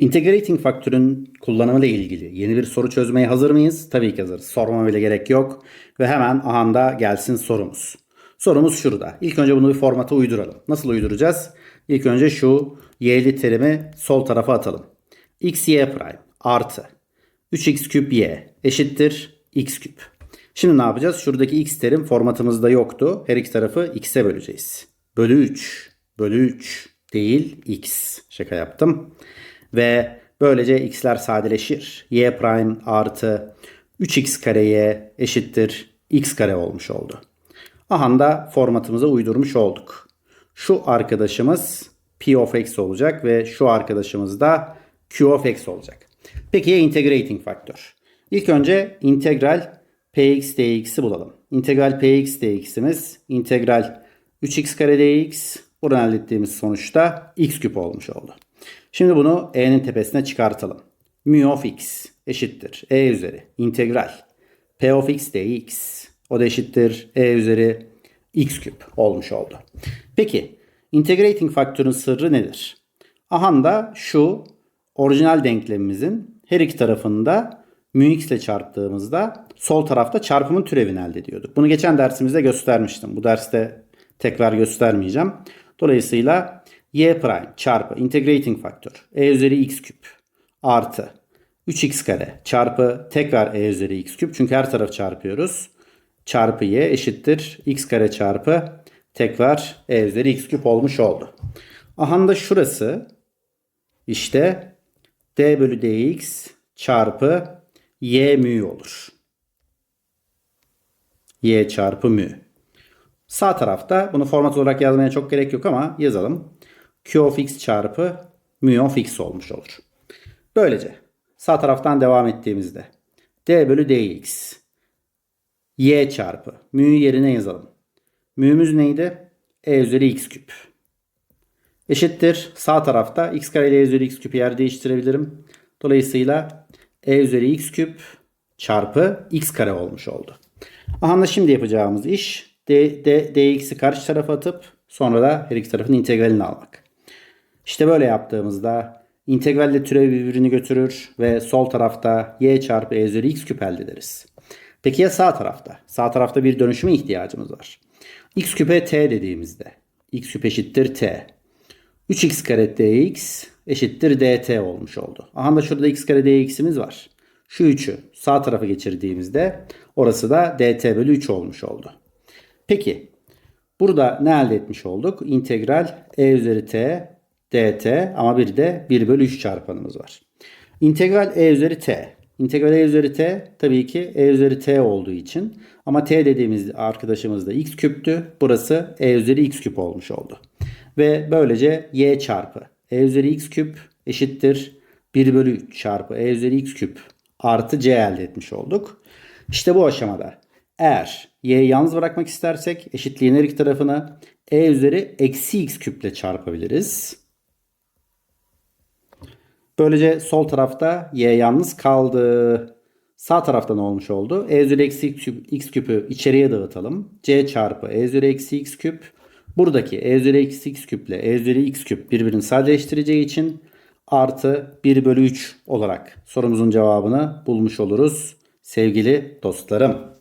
Integrating faktörün kullanımı ile ilgili yeni bir soru çözmeye hazır mıyız? Tabii ki hazırız. Sormama bile gerek yok. Ve hemen ahanda gelsin sorumuz. Sorumuz şurada. İlk önce bunu bir formata uyduralım. Nasıl uyduracağız? İlk önce şu y'li terimi sol tarafa atalım. x y prime artı 3x küp y eşittir x küp. Şimdi ne yapacağız? Şuradaki x terim formatımızda yoktu. Her iki tarafı x'e böleceğiz. Bölü 3. Bölü 3 değil x. Şaka yaptım. Ve böylece x'ler sadeleşir. y prime artı 3x kareye eşittir x kare olmuş oldu. Aha da formatımıza uydurmuş olduk. Şu arkadaşımız p of x olacak ve şu arkadaşımız da q of x olacak. Peki ya integrating faktör? İlk önce integral px dx'i bulalım. İntegral px dx'imiz integral 3x kare dx buradan elde ettiğimiz sonuçta x küp olmuş oldu. Şimdi bunu e'nin tepesine çıkartalım. Mu of x eşittir e üzeri integral p of x dx o da eşittir e üzeri x küp olmuş oldu. Peki integrating faktörün sırrı nedir? Aha da şu orijinal denklemimizin her iki tarafında mu x ile çarptığımızda sol tarafta çarpımın türevini elde ediyorduk. Bunu geçen dersimizde göstermiştim. Bu derste tekrar göstermeyeceğim. Dolayısıyla y prime çarpı integrating faktör e üzeri x küp artı 3x kare çarpı tekrar e üzeri x küp çünkü her taraf çarpıyoruz. Çarpı y eşittir x kare çarpı tekrar e üzeri x küp olmuş oldu. Aha da şurası işte d bölü dx çarpı y mü olur. y çarpı mü. Sağ tarafta bunu format olarak yazmaya çok gerek yok ama yazalım. Q of x çarpı mu of x olmuş olur. Böylece sağ taraftan devam ettiğimizde d bölü dx y çarpı mu yerine yazalım. Mü'müz neydi? e üzeri x küp. Eşittir. Sağ tarafta x kare ile e üzeri x küpü yer değiştirebilirim. Dolayısıyla e üzeri x küp çarpı x kare olmuş oldu. Aha şimdi yapacağımız iş d, d, dx'i karşı tarafa atıp sonra da her iki tarafın integralini almak. İşte böyle yaptığımızda integralle türev birbirini götürür ve sol tarafta y çarpı e üzeri x küp elde ederiz. Peki ya sağ tarafta? Sağ tarafta bir dönüşüme ihtiyacımız var. x küpe t dediğimizde x küp eşittir t. 3x kare dx eşittir dt olmuş oldu. Aha da şurada x kare dx'imiz var. Şu 3'ü sağ tarafa geçirdiğimizde orası da dt bölü 3 olmuş oldu. Peki burada ne elde etmiş olduk? İntegral e üzeri t dt ama bir de 1 bölü 3 çarpanımız var. İntegral e üzeri t. İntegral e üzeri t tabii ki e üzeri t olduğu için ama t dediğimiz arkadaşımız da x küptü. Burası e üzeri x küp olmuş oldu. Ve böylece y çarpı e üzeri x küp eşittir 1 bölü 3 çarpı e üzeri x küp artı c elde etmiş olduk. İşte bu aşamada eğer y'yi yalnız bırakmak istersek eşitliğin her iki tarafını e üzeri eksi x küple çarpabiliriz. Böylece sol tarafta y yalnız kaldı. Sağ tarafta ne olmuş oldu? E üzeri eksi x, küp, x küpü içeriye dağıtalım. c çarpı e üzeri eksi x küp. Buradaki e üzeri eksi x küple e üzeri x küp birbirini sadeleştireceği için artı 1 bölü 3 olarak sorumuzun cevabını bulmuş oluruz sevgili dostlarım.